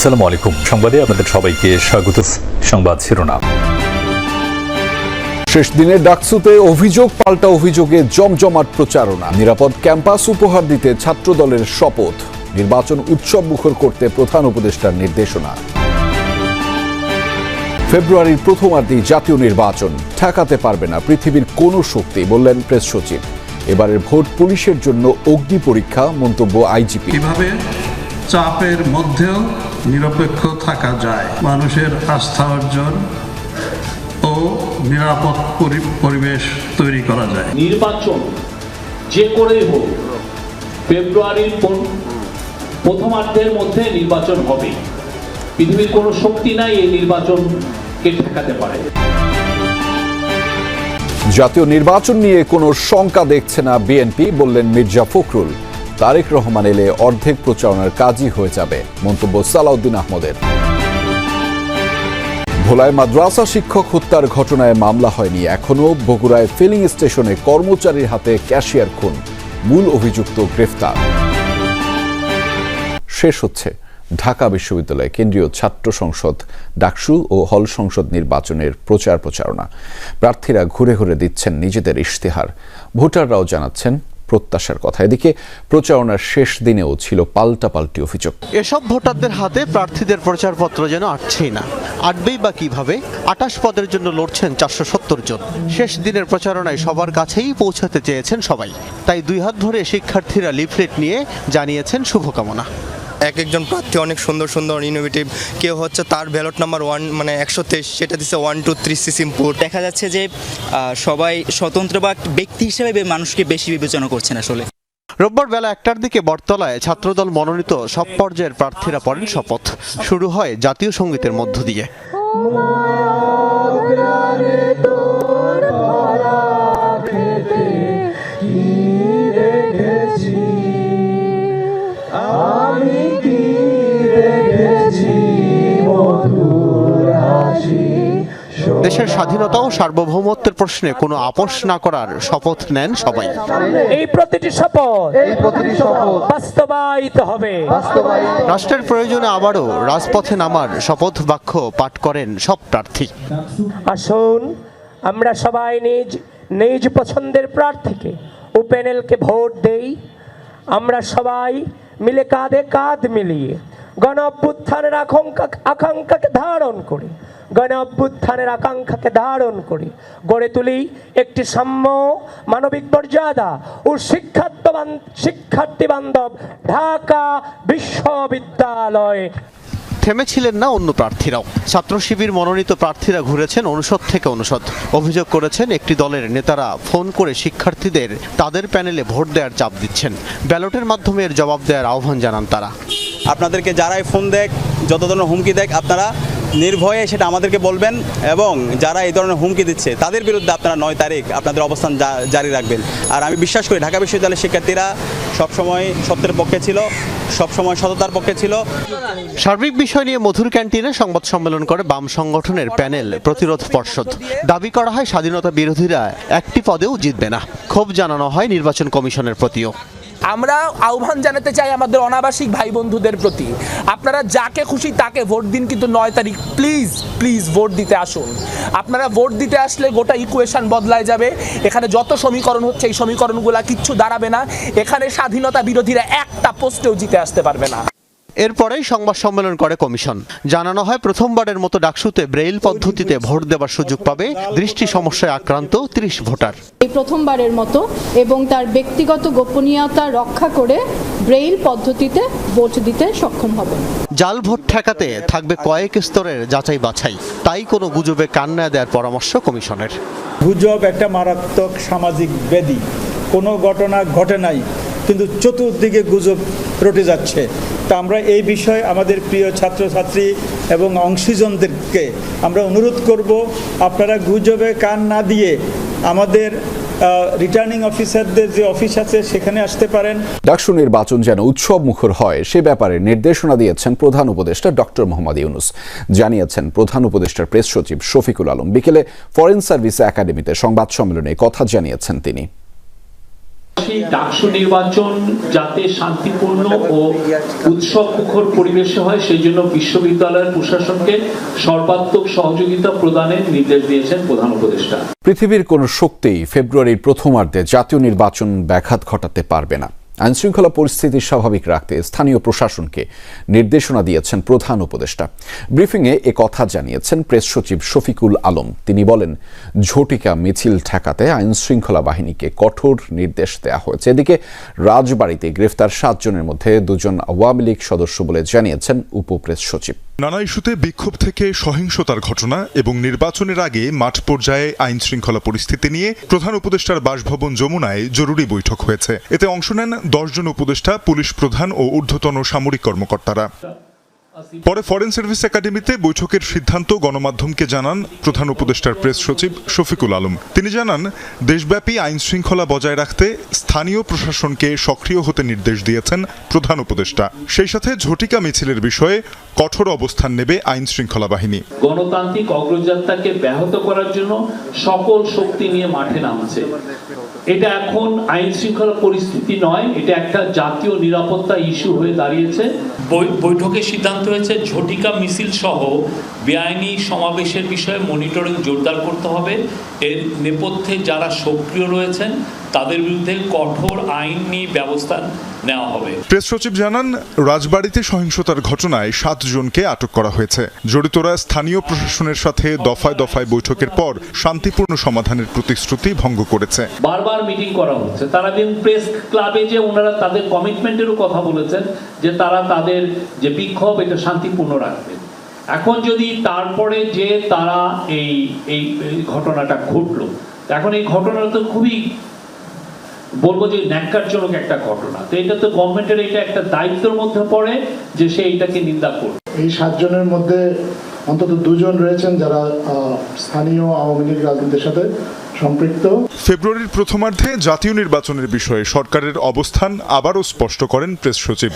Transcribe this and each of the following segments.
আসসালামু আলাইকুম। সংবাদে আপনাদের সবাইকে স্বাগত। সংবাদ শিরোনাম। শেষ দিনে ডাকসুতে অভিযোগ পাল্টা অভিযোগে জমজমাট প্রচারণা। নিরাপদ ক্যাম্পাস উপহার দিতে ছাত্রদলের শপথ। নির্বাচন উৎসব মুখর করতে প্রধান উপদেষ্টার নির্দেশনা। ফেব্রুয়ারির প্রথমার্ধেই জাতীয় নির্বাচন। ঠেকাতে পারবে না পৃথিবীর কোনো শক্তি বললেন প্রেস সচিব। এবারের ভোট পুলিশের জন্য অগ্নি পরীক্ষা মন্তব্য আইজিপি। কীভাবে? চাপের মধ্যেও নিরপেক্ষ থাকা যায়। মানুষের আস্থা অর্জন ও নিরাপদ পরি- পরিবেশ তৈরি করা যায়। নির্বাচন যে করেই হোক ফেব্রুয়ারির পর- প্রথমার্ধের মধ্যে নির্বাচন হবে। পৃথিবীর কোনো শক্তি নাই এই নির্বাচনকে ঠেকাতে পারে। জাতীয় নির্বাচন নিয়ে কোনো শঙ্কা দেখছে না বিএনপি বললেন মির্জা ফখরুল। তারেক রহমান এলে অর্ধেক প্রচারণার কাজই হয়ে যাবে, মন্তব্য সালাউদ্দিন আহমদের। ভোলায় মাদ্রাসা শিক্ষক হত্যার ঘটনায় মামলা হয়নি এখনও, বগুড়ায় ফিলিং স্টেশনে কর্মচারীর হাতে ক্যাশিয়ার খুন, মূল অভিযুক্ত গ্রেফতার। শেষ হচ্ছে ঢাকা বিশ্ববিদ্যালয় কেন্দ্রীয় ছাত্র সংসদ, ডাকসু ও হল সংসদ নির্বাচনের প্রচার প্রচারণা প্রার্থীরা ঘুরে ঘুরে দিচ্ছেন নিজেদের ইশতেহার। ভোটাররাও জানাচ্ছেন প্রত্যাশার কথা। এদিকে প্রচারণার শেষ দিনেও ছিল পাল্টাপাল্টি অভিযোগ। এসব ভোটারদের হাতে প্রার্থীদের প্রচারপত্র যেন আটছেই না। আটবেই বা কীভাবে? আটাশ পদের জন্য লড়ছেন চারশো সত্তর জন। শেষ দিনের প্রচারণায় সবার কাছেই পৌঁছাতে চেয়েছেন সবাই। তাই দুই হাত ধরে শিক্ষার্থীরা লিফলেট নিয়ে জানিয়েছেন শুভকামনা। এক একজন প্রার্থী অনেক সুন্দর সুন্দর ইনোভেটিভ কেউ হচ্ছে তার ব্যালট নাম্বার ওয়ান মানে একশো তেইশ সেটা দিচ্ছে ওয়ান টু থ্রি সিসিমপুর দেখা যাচ্ছে যে সবাই স্বতন্ত্র বা ব্যক্তি হিসেবে মানুষকে বেশি বিবেচনা করছেন আসলে। রোববার বেলা একটার দিকে বটতলায় ছাত্রদল মনোনীত সব পর্যায়ের প্রার্থীরা পড়েন শপথ। শুরু হয় জাতীয় সঙ্গীতের মধ্য দিয়ে। দেশের স্বাধীনতা ও সার্বভৌমত্বের প্রশ্নে কোনো আপোষ না করার শপথ নেন সবাই। এই প্রতিটি শপথ এই প্রতিটি শপথ বাস্তবায়িত হবে। রাষ্ট্রের প্রয়োজনে আবারও রাজপথে নামার শপথ বাক্য পাঠ করেন সব প্রার্থী। আসুন আমরা সবাই নিজ নিজ পছন্দের প্রার্থীকে ও প্যানেলকে ভোট দেই। আমরা সবাই মিলে কাঁধে কাঁধ মিলিয়ে গণ অভ্যুত্থানের আকাঙ্ক্ষা আকাঙ্ক্ষাকে ধারণ করে গণ অভ্যুত্থানের আকাঙ্ক্ষাকে ধারণ করে গড়ে তুলি একটি সাম্য মানবিক মর্যাদা ও শিক্ষার্থবান শিক্ষার্থী বান্ধব ঢাকা বিশ্ববিদ্যালয় থেমেছিলেন না অন্য প্রার্থীরাও। ছাত্র শিবির মনোনীত প্রার্থীরা ঘুরেছেন অনুষদ থেকে অনুষদ। অভিযোগ করেছেন একটি দলের নেতারা ফোন করে শিক্ষার্থীদের তাদের প্যানেলে ভোট দেওয়ার চাপ দিচ্ছেন। ব্যালটের মাধ্যমে এর জবাব দেওয়ার আহ্বান জানান তারা। আপনাদেরকে যারাই ফোন দেখ, যত ধরনের হুমকি দেখ, আপনারা নির্ভয়ে সেটা আমাদেরকে বলবেন এবং যারা এই ধরনের হুমকি দিচ্ছে, তাদের বিরুদ্ধে আপনারা নয় তারিখ আপনাদের অবস্থান জারি রাখবেন। আর আমি বিশ্বাস করি ঢাকা বিশ্ববিদ্যালয়ের শিক্ষার্থীরা সবসময় সত্যের পক্ষে ছিল, সবসময় সততার পক্ষে ছিল। সার্বিক বিষয় নিয়ে মধুর ক্যান্টিনে সংবাদ সম্মেলন করে বাম সংগঠনের প্যানেল প্রতিরোধ পর্ষদ। দাবি করা হয় স্বাধীনতা বিরোধীরা একটি পদেও জিতবে না। ক্ষোভ জানানো হয় নির্বাচন কমিশনের প্রতিও। আমরা আহ্বান জানাতে চাই আমাদের অনাবাসিক ভাই বন্ধুদের প্রতি। আপনারা যাকে খুশি তাকে ভোট দিন, কিন্তু নয় তারিখ প্লিজ প্লিজ ভোট দিতে আসুন। আপনারা ভোট দিতে আসলে গোটা ইকুয়েশন বদলায় যাবে। এখানে যত সমীকরণ হচ্ছে, এই সমীকরণগুলা কিচ্ছু দাঁড়াবে না। এখানে স্বাধীনতা বিরোধীরা একটা পোস্টেও জিতে আসতে পারবে না। এরপরেই সংবাদ সম্মেলন করে কমিশন। জানানো হয় প্রথমবারের মতো ডাকসুতে ব্রেইল পদ্ধতিতে ভোট দেওয়ার সুযোগ পাবে দৃষ্টি সমস্যায় আক্রান্ত ত্রিশ ভোটার। এই প্রথমবারের মতো এবং তার ব্যক্তিগত গোপনীয়তা রক্ষা করে ব্রেইল পদ্ধতিতে ভোট দিতে সক্ষম হবে। জাল ভোট ঠেকাতে থাকবে কয়েক স্তরের যাচাই বাছাই তাই কোনো গুজবে কান না দেওয়ার পরামর্শ কমিশনের। গুজব একটা মারাত্মক সামাজিক ব্যাধি কোনো ঘটনা ঘটে নাই। কিন্তু চতুর্দিকে গুজব রটে যাচ্ছে। তা আমরা এই বিষয়ে আমাদের প্রিয় ছাত্রছাত্রী এবং অংশীজনদেরকে আমরা অনুরোধ করব, আপনারা গুজবে কান না দিয়ে আমাদের রিটার্নিং অফিসারদের যে অফিস আছে সেখানে আসতে পারেন। ডাকসু নির্বাচন যেন উৎসব মুখর হয়, সে ব্যাপারে নির্দেশনা দিয়েছেন প্রধান উপদেষ্টা ডক্টর মোহাম্মদ ইউনুস। জানিয়েছেন প্রধান উপদেষ্টার প্রেস সচিব শফিকুল আলম। বিকেলে ফরেন সার্ভিস একাডেমিতে সংবাদ সম্মেলনে কথা জানিয়েছেন তিনি। ডাকসু নির্বাচন যাতে শান্তিপূর্ণ ও উৎসব মুখর পরিবেশে হয়, সেই জন্য বিশ্ববিদ্যালয়ের প্রশাসনকে সর্বাত্মক সহযোগিতা প্রদানের নির্দেশ দিয়েছেন প্রধান উপদেষ্টা। পৃথিবীর কোনো শক্তি ফেব্রুয়ারির প্রথমার্ধে জাতীয় নির্বাচন ব্যাঘাত ঘটাতে পারবে না। আইনশৃঙ্খলা পরিস্থিতি স্বাভাবিক রাখতে স্থানীয় প্রশাসনকে নির্দেশনা দিয়েছেন প্রধান উপদেষ্টা। ব্রিফিংয়ে এ কথা জানিয়েছেন প্রেস সচিব শফিকুল আলম। তিনি বলেন, ঝটিকা মিছিল ঠেকাতে আইনশৃঙ্খলা বাহিনীকে কঠোর নির্দেশ দেওয়া হয়েছে। এদিকে রাজবাড়িতে গ্রেফতার সাতজনের মধ্যে দুজন আওয়ামী লীগ সদস্য বলে জানিয়েছেন উপপ্রেস সচিব। নানা ইস্যুতে বিক্ষোভ থেকে সহিংসতার ঘটনা এবং নির্বাচনের আগে মাঠ পর্যায়ে আইন শৃঙ্খলা পরিস্থিতি নিয়ে প্রধান উপদেষ্টার বাসভবন যমুনায় জরুরি বৈঠক হয়েছে। এতে অংশ নেন দশজন উপদেষ্টা, পুলিশ প্রধান ও ঊর্ধ্বতন সামরিক কর্মকর্তারা। পরে ফরেন সার্ভিস একাডেমিতে বৈঠকের সিদ্ধান্ত গণমাধ্যমকে জানান প্রধান উপদেষ্টার প্রেস সচিব শফিকুল আলম। তিনি জানান দেশব্যাপী আইন শৃঙ্খলা বজায় রাখতে স্থানীয় প্রশাসনকে সক্রিয় হতে নির্দেশ দিয়েছেন প্রধান উপদেষ্টা। সেই সাথে ঝটিকা মিছিলের বিষয়ে কঠোর অবস্থান নেবে আইন শৃঙ্খলা বাহিনী। গণতান্ত্রিক অগ্রযাত্রাকে ব্যাহত করার জন্য সকল শক্তি নিয়ে মাঠে নামছে। এটা এখন আইন শৃঙ্খলা পরিস্থিতি নয় এটা একটা জাতীয় নিরাপত্তা ইস্যু হয়ে দাঁড়িয়েছে। বৈ- বৈঠকে সিদ্ধান্ত হয়েছে ঝটিকা মিছিল সহ বেআইনি সমাবেশের বিষয়ে মনিটরিং জোরদার করতে হবে। এর নেপথ্যে যারা সক্রিয় রয়েছেন তাদের বিরুদ্ধে কঠোর আইনি ব্যবস্থা নেওয়া হবে। প্রেস সচিব জানান রাজবাড়িতে সহিংসতার ঘটনায় সাতজনকে আটক করা হয়েছে। জড়িতরা স্থানীয় প্রশাসনের সাথে দফায় দফায় বৈঠকের পর শান্তিপূর্ণ সমাধানের প্রতিশ্রুতি ভঙ্গ করেছে। বারবার মিটিং করা হচ্ছে। তারা যেমন প্রেস ক্লাবে যে ওনারা তাদের কমিটমেন্টেরও কথা বলেছেন যে তারা তাদের যে বিক্ষোভ এটা শান্তিপূর্ণ রাখবেন। এখন যদি তারপরে যে তারা এই এই এই ঘটনাটা ঘটলো এখন এই ঘটনাটা তো খুবই বলব যে ন্যাক্কারজনক একটা ঘটনা। তো এটা তো গভর্নমেন্টের এটা একটা দায়িত্বের মধ্যে পড়ে যে সে এটাকে নিন্দা করবে। এই সাতজনের মধ্যে অন্তত দুজন রয়েছেন যারা স্থানীয় আওয়ামী লীগ রাজনীতির সাথে সম্পৃক্ত। ফেব্রুয়ারির প্রথমার্ধে জাতীয় নির্বাচনের বিষয়ে সরকারের অবস্থান আবারও স্পষ্ট করেন প্রেস সচিব।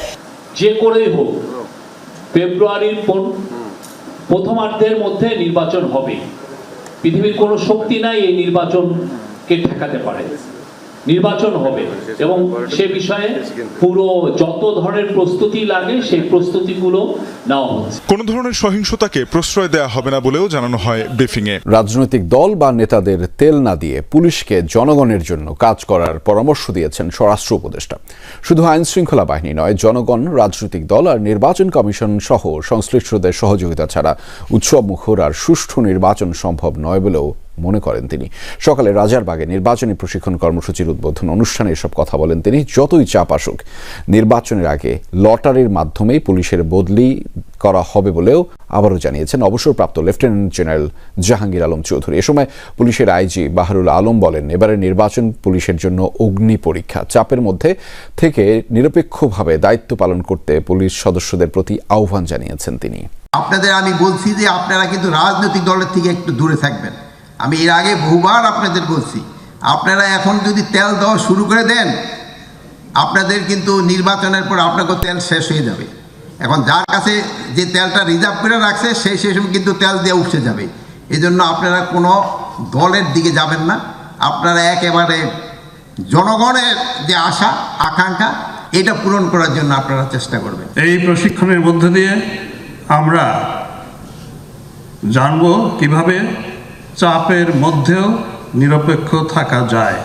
যে করেই হোক ফেব্রুয়ারির পন- প্রথমার্ধের মধ্যে নির্বাচন হবে। পৃথিবীর কোনো শক্তি নাই এই নির্বাচনকে ঠেকাতে পারে। নির্বাচন হবে। এবং সে বিষয়ে পুরো যত ধরনের প্রস্তুতি লাগে সেই প্রস্তুতিগুলো নেওয়া হচ্ছে। কোনো ধরনের সহিংসতাকে প্রশ্রয় দেওয়া হবে না বলেও জানানো হয় ব্রিফিংয়ে। রাজনৈতিক দল বা নেতাদের তেল না দিয়ে পুলিশকে জনগণের জন্য কাজ করার পরামর্শ দিয়েছেন স্বরাষ্ট্র উপদেষ্টা। শুধু আইন শৃঙ্খলা বাহিনী নয় জনগণ রাজনৈতিক দল আর নির্বাচন কমিশন সহ সংশ্লিষ্টদের সহযোগিতা ছাড়া উৎসব মুখর আর সুষ্ঠু নির্বাচন সম্ভব নয় বলেও মনে করেন তিনি। সকালে রাজারবাগে নির্বাচনী প্রশিক্ষণ কর্মসূচির উদ্বোধন অনুষ্ঠানে এসব কথা বলেন তিনি। যতই চাপ আসুক, নির্বাচনের আগে লটারির মাধ্যমেই পুলিশের বদলি করা হবে বলেও আবারও জানিয়েছেন অবসরপ্রাপ্ত লেফটেন্যান্ট জেনারেল জাহাঙ্গীর আলম চৌধুরী। এ সময় পুলিশের আইজি বাহারুল আলম বলেন, এবারের নির্বাচন পুলিশের জন্য অগ্নি পরীক্ষা। চাপের মধ্যে থেকে নিরপেক্ষভাবে দায়িত্ব পালন করতে পুলিশ সদস্যদের প্রতি আহ্বান জানিয়েছেন তিনি। আপনাদের আমি বলছি যে আপনারা কিন্তু রাজনৈতিক দলের থেকে একটু দূরে থাকবেন। আমি এর আগে বহুবার আপনাদের বলছি, আপনারা এখন যদি তেল দেওয়া শুরু করে দেন, আপনাদের কিন্তু নির্বাচনের পর আপনাকে তেল শেষ হয়ে যাবে। এখন যার কাছে যে তেলটা রিজার্ভ করে রাখছে সেই সেই সময় কিন্তু তেল দিয়ে উঠে যাবে। এই জন্য আপনারা কোনো দলের দিকে যাবেন না। আপনারা একেবারে জনগণের যে আশা, আকাঙ্ক্ষা, এটা পূরণ করার জন্য আপনারা চেষ্টা করবেন। এই প্রশিক্ষণের মধ্যে দিয়ে আমরা জানব কীভাবে চাপের মধ্যেও নিরপেক্ষ থাকা যায়।